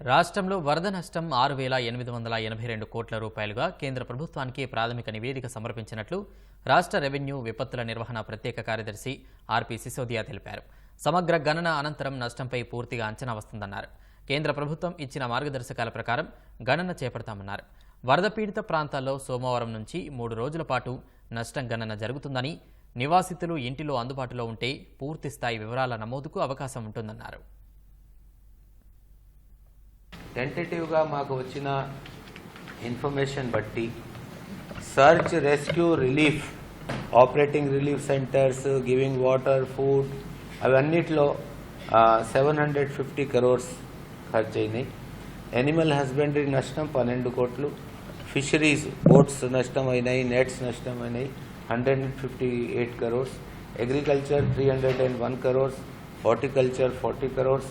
రాష్ట్రంలో వరద నష్టం ఆరు వేల ఎనిమిది వందల ఎనభై రెండు కోట్ల రూపాయలుగా కేంద్ర ప్రభుత్వానికి ప్రాథమిక నివేదిక సమర్పించినట్లు రాష్ట్ర రెవెన్యూ విపత్తుల నిర్వహణ ప్రత్యేక కార్యదర్శి ఆర్పి సిసోదియా తెలిపారు. సమగ్ర గణన అనంతరం నష్టంపై పూర్తిగా అంచనా వస్తుందన్నారు. కేంద్ర ప్రభుత్వం ఇచ్చిన మార్గదర్శకాల ప్రకారం గణన చేపడతామన్నారు. వరద పీడిత ప్రాంతాల్లో సోమవారం నుంచి మూడు రోజుల పాటు నష్టం గణన జరుగుతుందని నివాసితులు ఇంటిలో అందుబాటులో ఉంటే పూర్తి స్థాయి వివరాల నమోదుకు అవకాశం ఉంటుందన్నారు. టెంటేటివ్గా మాకు వచ్చిన ఇన్ఫర్మేషన్ బట్టి search rescue relief operating relief centres giving water food అవన్నిట్లో seven hundred fifty crores ఖర్చు అయినాయి ఎనిమల్ హస్బెండరీ నష్టం పన్నెండు కోట్లు. ఫిషరీస్ బోట్స్ నష్టం అయినాయి నెట్స్ నష్టం అయినాయి hundred and fifty eight crores agriculture three hundred and one crores horticulture forty crores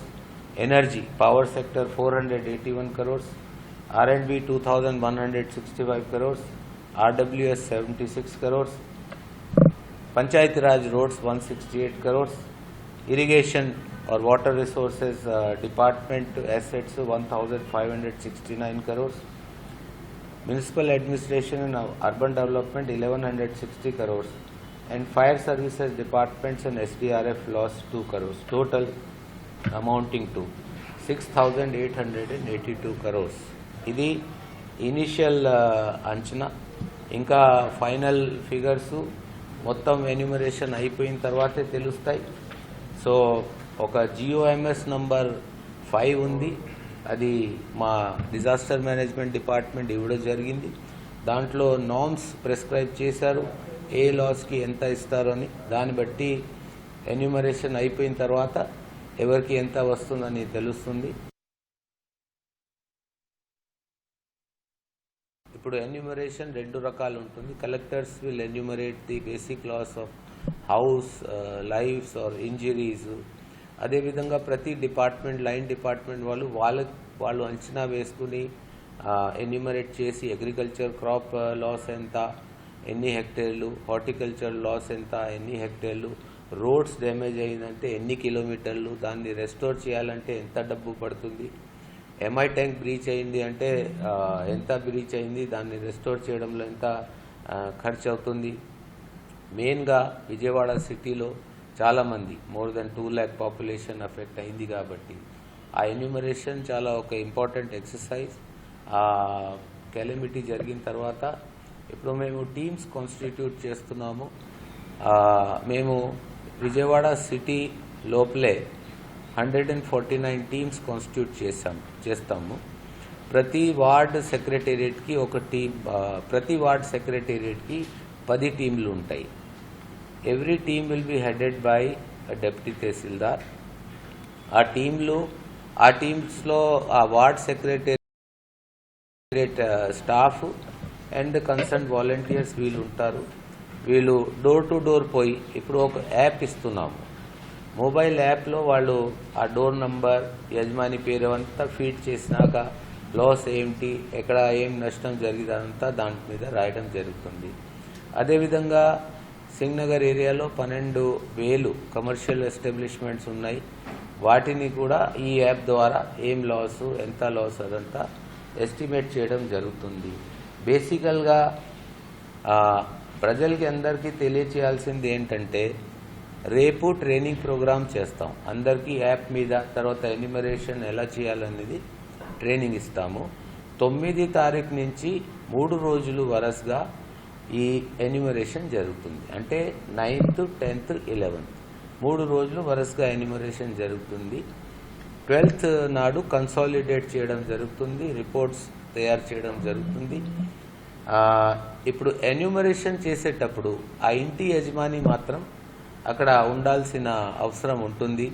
energy power sector four hundred eighty one crores R and B two thousand one hundred sixty five crores RWS seventy six crores Panchayati Raj roads one sixty eight crores irrigation or water resources uh, department assets 1569 crores. Municipal administration and uh, urban amounting to six thousand eight hundred and eighty two crores ఇది initial uh, అంచనా. ఇంకా final figures మొత్తం enumeration అయిపోయిన తర్వాతే తెలుస్తాయి. So ఒక GOMs number five ఉంది. అది మా డిజాస్టర్ మేనేజ్మెంట్ డిపార్ట్మెంట్ ఇవ్వడం జరిగింది. దాంట్లో నామ్స్ ప్రిస్క్రైబ్ చేశారు. ఏ లాస్కి ఎంత ఇస్తారు అని. దాన్ని బట్టి ఎన్యూమరేషన్ అయిపోయిన తర్వాత ఎవరికి ఎంత వస్తుందని తెలుస్తుంది. ఇప్పుడు ఎన్యూమరేషన్ రెండు రకాలు ఉంటుంది. Collectors will enumerate the basic loss of house lives or injuries అదేవిధంగా ప్రతి డిపార్ట్మెంట్ లైన్ డిపార్ట్మెంట్ వాళ్ళు వాళ్ళ వాళ్ళు అంచనా వేసుకుని ఎన్యూమరేట్ చేసి అగ్రికల్చర్ క్రాప్ లాస్ ఎంత ఎన్ని హెక్టేర్లు హార్టికల్చర్ లాస్ ఎంత ఎన్ని హెక్టేర్లు రోడ్స్ డ్యామేజ్ అయిందంటే ఎన్ని కిలోమీటర్లు దాన్ని రెస్టోర్ చేయాలంటే ఎంత డబ్బు పడుతుంది? ఎంఐ ట్యాంక్ బ్రీచ్ అయింది అంటే ఎంత బ్రీచ్ అయింది? దాన్ని రెస్టోర్ చేయడంలో ఎంత ఖర్చు అవుతుంది? మెయిన్గా విజయవాడ సిటీలో చాలామంది more than two lakh population affect అయింది కాబట్టి ఆ ఎన్యూమరేషన్ చాలా ఒక ఇంపార్టెంట్ ఎక్సర్సైజ్ ఆ కెలమిటీ జరిగిన తర్వాత ఇప్పుడు మేము టీమ్స్ కాన్స్టిట్యూట్ చేస్తున్నాము. మేము విజయవాడ సిటీ లోపలే hundred and forty nine teams constitute చేసాం చేస్తాము. ప్రతి వార్డ్ సెక్రటేరియట్కి ఒక టీం ప్రతి వార్డ్ సెక్రటేరియట్కి పది టీంలు ఉంటాయి. Every team will be headed by deputy tahsildar. ఆ టీంలు ఆ టీమ్స్లో ఆ ward secretariat staff and concern volunteers వీళ్ళు ఉంటారు. వీళ్ళు డోర్ టు డోర్ పోయి ఇప్పుడు ఒక యాప్ ఇస్తున్నాము. మొబైల్ యాప్లో వాళ్ళు ఆ డోర్ నంబర్ యజమాని పేరు అంతా ఫీడ్ చేసినాక లాస్ ఏంటి ఎక్కడ ఏం నష్టం జరిగిందంతా దాని మీద రాయడం జరుగుతుంది. అదేవిధంగా సింగ్నగర్ ఏరియాలో పన్నెండు వేలు కమర్షియల్ ఎస్టాబ్లిష్మెంట్స్ ఉన్నాయి. వాటిని కూడా ఈ యాప్ ద్వారా ఏం లాస్ ఎంత లాస్ అదంతా ఎస్టిమేట్ చేయడం జరుగుతుంది. బేసికల్గా ప్రజలకి అందరికీ తెలియచేయాల్సింది ఏంటంటే రేపు ట్రైనింగ్ ప్రోగ్రామ్ చేస్తాం. అందరికీ యాప్ మీద తర్వాత ఎన్యూమరేషన్ ఎలా చేయాలనేది ట్రైనింగ్ ఇస్తాము. తొమ్మిది తారీఖు నుంచి మూడు రోజులు వరసగా ఈ ఎన్యూమరేషన్ జరుగుతుంది. అంటే నైన్త్ టెన్త్ ఇలెవెన్త్ మూడు రోజులు వరుసగా ఎన్యూమరేషన్ జరుగుతుంది. ట్వెల్త్ నాడు కన్సాలిడేట్ చేయడం జరుగుతుంది. రిపోర్ట్స్ తయారు చేయడం జరుగుతుంది. ఇప్పుడు ఎన్యూమరేషన్ చేసేటప్పుడు ఆ ఇంటి యజమాని మాత్రం అక్కడ ఉండాల్సిన అవసరం ఉంటుంది.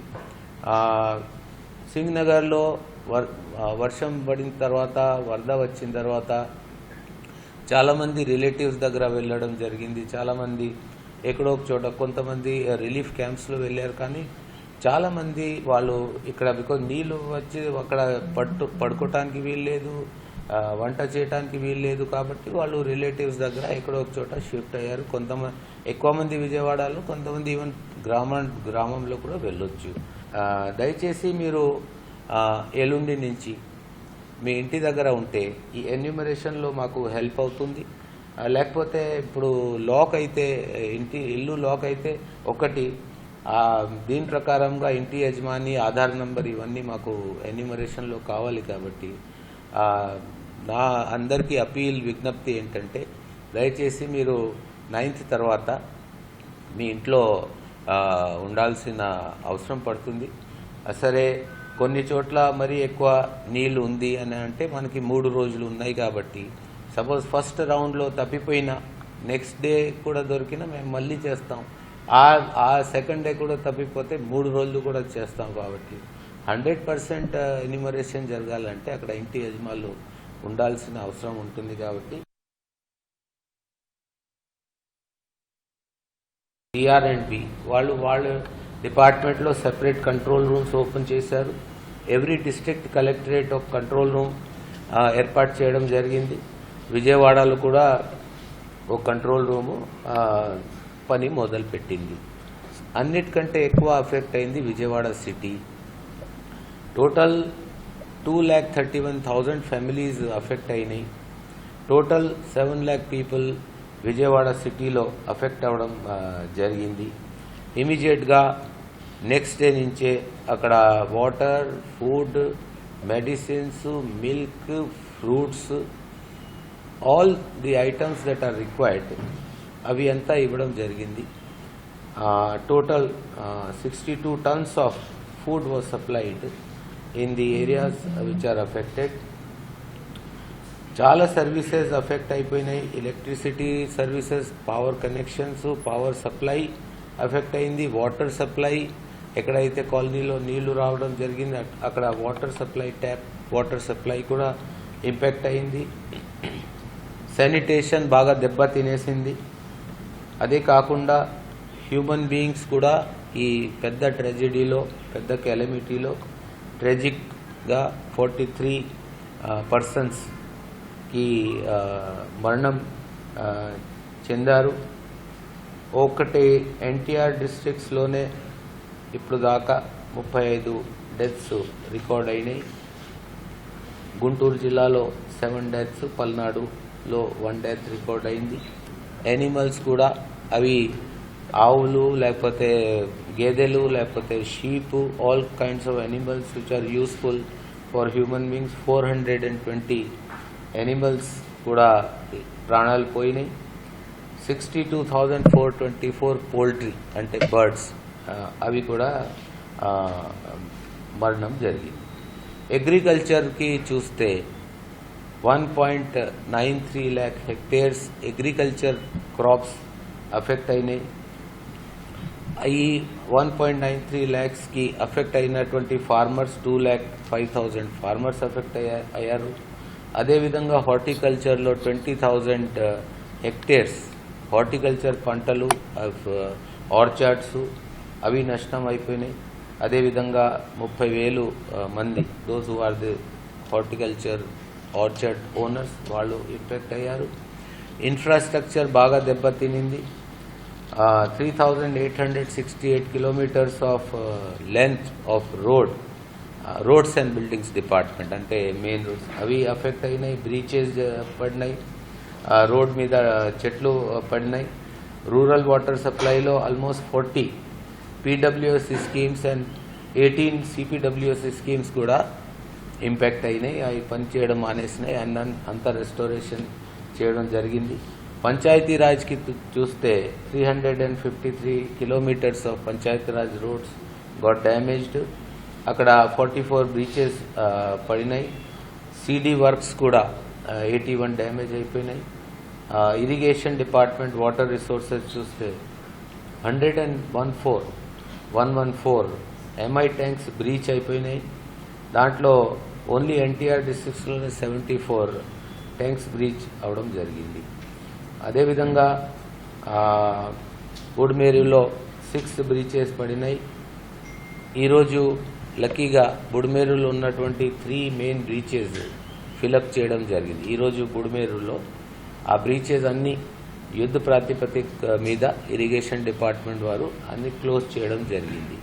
సింగ్ నగర్లో వర్ వర్షం పడిన తర్వాత వరద వచ్చిన తర్వాత చాలామంది రిలేటివ్స్ దగ్గర వెళ్ళడం జరిగింది. చాలామంది ఎక్కడో ఒక చోట కొంతమంది రిలీఫ్ క్యాంప్స్లో వెళ్ళారు. కానీ చాలామంది వాళ్ళు ఇక్కడ బికాజ్ నీళ్ళు వచ్చి అక్కడ పట్టు పడుకోవటానికి వీల్లేదు. వంట చేయడానికి వీల్లేదు కాబట్టి వాళ్ళు రిలేటివ్స్ దగ్గర ఎక్కడో ఒక చోట షిఫ్ట్ అయ్యారు. కొంతమంది ఎక్కువ మంది విజయవాడలో కొంతమంది ఈవెన్ గ్రామ గ్రామంలో కూడా వెళ్ళొచ్చు. దయచేసి మీరు ఎల్లుండి నుంచి మీ ఇంటి దగ్గర ఉంటే ఈ ఎన్యూమరేషన్లో మాకు హెల్ప్ అవుతుంది. లేకపోతే ఇప్పుడు లాక్ అయితే ఇంటి ఇల్లు లాక్ అయితే ఒకటి దీని ప్రకారంగా ఇంటి యజమాని ఆధార్ నెంబర్ ఇవన్నీ మాకు ఎన్యూమరేషన్లో కావాలి కాబట్టి నా అందరికీ అపీల్ విజ్ఞప్తి ఏంటంటే దయచేసి మీరు నైన్త్ తర్వాత మీ ఇంట్లో ఉండాల్సిన అవసరం పడుతుంది. సరే కొన్ని చోట్ల మరీ ఎక్కువ నీళ్ళు ఉంది అని అంటే మనకి మూడు రోజులు ఉన్నాయి కాబట్టి సపోజ్ ఫస్ట్ రౌండ్లో తప్పిపోయినా నెక్స్ట్ డే కూడా దొరికినా మేము మళ్ళీ చేస్తాం. ఆ సెకండ్ డే కూడా తప్పిపోతే మూడు రోజులు కూడా చేస్తాం కాబట్టి హండ్రెడ్ పర్సెంట్ uh, ఎన్యూమరేషన్ జరగాలంటే అక్కడ ఇంటి యజమానులు ఉండాల్సిన అవసరం ఉంటుంది కాబట్టి. టీఆర్ అండ్ బి వాళ్ళు వాళ్ళ డిపార్ట్మెంట్లో సెపరేట్ కంట్రోల్ రూమ్స్ ఓపెన్ చేశారు. ఎవ్రీ డిస్ట్రిక్ట్ కలెక్టరేట్ ఒక కంట్రోల్ రూమ్ uh, ఏర్పాటు చేయడం జరిగింది. విజయవాడలో కూడా ఒక కంట్రోల్ రూము uh, పని మొదలుపెట్టింది. అన్నిటికంటే ఎక్కువ అఫెక్ట్ అయింది Vijayawada city. Total two lakh thirty one thousand families affect అయినాయి. Total seven lakh people Vijayawada సిటీలో అఫెక్ట్ అవ్వడం జరిగింది. ఇమీడియట్గా నెక్స్ట్ డే నుంచే అక్కడ water food medicines milk fruits all the items that are required అవి అంతా ఇవ్వడం జరిగింది. Total sixty two tons of food was supplied in the areas which are affected చాలా సర్వీసెస్ అఫెక్ట్ అయిపోయినాయి. Electricity services power connections power supply affect అయింది. Water supply ఎక్కడైతే కాలనీలో నీళ్ళు రావడం జరిగింది అక్కడ water supply tap water supply కూడా ఇంపాక్ట్ అయింది. శానిటేషన్ బాగా దెబ్బ తినేసింది అదే కాకుండా హ్యూమన్ బీయింగ్స్ కూడా ఈ పెద్ద ట్రెజడీలో పెద్ద కెలమిటీలో ట్రెజిక్గా ఫార్టీ త్రీ పర్సన్స్కి మరణం చెందారు. ఒకటి ఎన్టీఆర్ డిస్ట్రిక్ట్స్లోనే ఇప్పుడు దాకా ముప్పై ఐదు డెత్స్ రికార్డ్ అయినాయి. గుంటూరు జిల్లాలో సెవెన్ డెత్స్ పల్నాడులో వన్ డెత్ రికార్డ్ అయింది. యానిమల్స్ కూడా అవి ఆవులు లేకపోతే గేదెలు లేకపోతే sheep all kinds of animals which are useful for human beings four hundred and twenty animals కూడా ప్రాణాలు పోయినాయి. Sixty two thousand four twenty four poultry అంటే బర్డ్స్ అవి కూడా ఆ, మరణం జరిగింది. అగ్రికల్చర్కి చూస్తే one point nine three lakh hectares agriculture crops affect అయినాయి. ఈ వన్ పాయింట్ నైన్ త్రీ ల్యాక్స్కి అఫెక్ట్ అయినటువంటి farmers two lakh five thousand farmers affect అయ్యారు. అదేవిధంగా హార్టికల్చర్లో ట్వంటీ థౌజండ్ హెక్టేర్స్ హార్టికల్చర్ పంటలు ఆర్చార్డ్స్ uh, అవి నష్టం అయిపోయినాయి. అదేవిధంగా ముప్పై వేలు uh, మంది those who are the horticulture orchard owners వాళ్ళు ఇంపాక్ట్ అయ్యారు. ఇన్ఫ్రాస్ట్రక్చర్ బాగా దెబ్బతినింది. Three thousand eight hundred sixty eight kilometres of length of road roads and buildings department అంటే మెయిన్ రోడ్స్ అవి అఫెక్ట్ అయినాయి బ్రీచెస్ పడినాయి. రోడ్ మీద చెట్లు పడినాయి. Rural water సప్లైలో almost forty PWSC schemes and eighteen CPWSC schemes కూడా impact అయినాయి. అవి పనిచేయడం మానేసినాయి. అండ్ అంతా రెస్టోరేషన్ చేయడం జరిగింది. పంచాయతీ రాజ్కి చూస్తే three hundred and fifty three kilometres of Panchayati Raj roads got damaged అక్కడ ఫార్టీ ఫోర్ బ్రీచెస్ పడినాయి. సీడీ వర్క్స్ కూడా ఎయిటీ వన్ డ్యామేజ్ అయిపోయినాయి. ఇరిగేషన్ డిపార్ట్మెంట్ వాటర్ రిసోర్సెస్ చూస్తే hundred and one four one one four MI tanks breach అయిపోయినాయి. దాంట్లో only NTR డిస్ట్రిక్ట్స్లోనే seventy four tanks breach అవడం జరిగింది. అదేవిధంగా బుడిమేరులో సిక్స్ బ్రీచెస్ పడినాయి. ఈరోజు లక్కీగా బుడిమేరులో ఉన్నటువంటి త్రీ మెయిన్ బ్రీచెస్ ఫిలప్ చేయడం జరిగింది. ఈరోజు బుడిమేరులో ఆ బ్రీచెస్ అన్ని యుద్ధ ప్రాతిపదిక మీద ఇరిగేషన్ డిపార్ట్మెంట్ వారు అన్ని క్లోజ్ చేయడం జరిగింది.